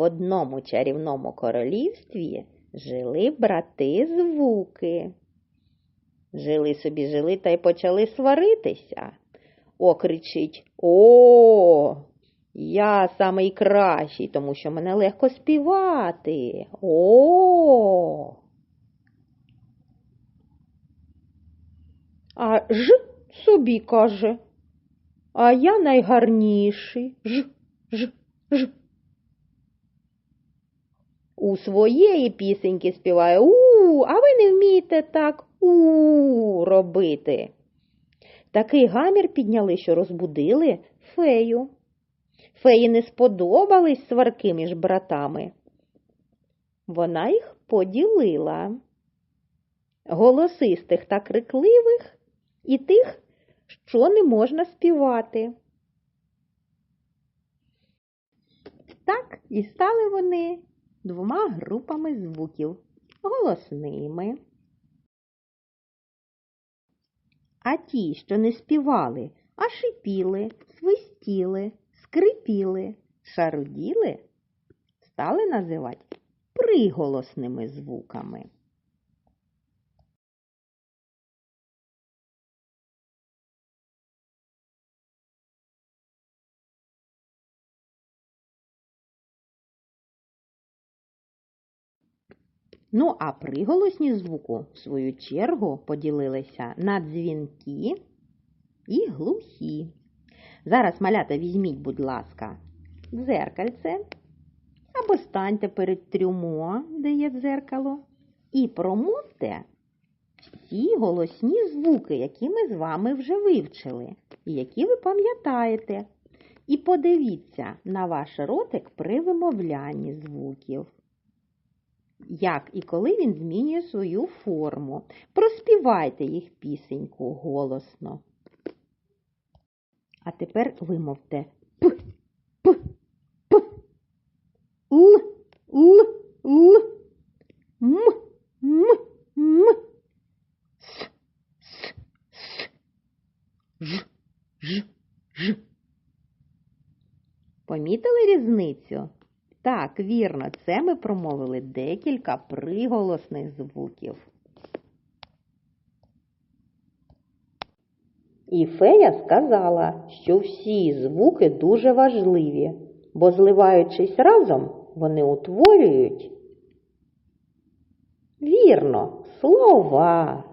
одному чарівному королівстві жили брати звуки. Жили собі жили та й почали сваритися. О, кричить О, я самий кращий, тому що мене легко співати. О. А ж собі каже. А я найгарніший. Ж, ж, ж. У своєї пісеньки співає у, а ви не вмієте так у робити. Такий гамір підняли, що розбудили фею. Феї не сподобались сварки між братами. Вона їх поділила. Голосистих та крикливих і тих, що не можна співати. Так і стали вони двома групами звуків голосними. А ті, що не співали, а шипіли, свистіли, скрипіли, шаруділи, стали називати приголосними звуками. Ну, а приголосні звуку, в свою чергу, поділилися на дзвінки і глухі. Зараз, малята, візьміть, будь ласка, дзеркальце або станьте перед трюмо, де є дзеркало, і промовте всі голосні звуки, які ми з вами вже вивчили, і які ви пам'ятаєте. І подивіться на ваш ротик при вимовлянні звуків як і коли він змінює свою форму. Проспівайте їх пісеньку голосно. А тепер вимовте П, П, П, Л, Л, Л, М, М, М, С, С, С, Ж, Ж, Ж. Помітили різницю? Так, вірно, це ми промовили декілька приголосних звуків. І фея сказала, що всі звуки дуже важливі, бо, зливаючись разом, вони утворюють вірно слова.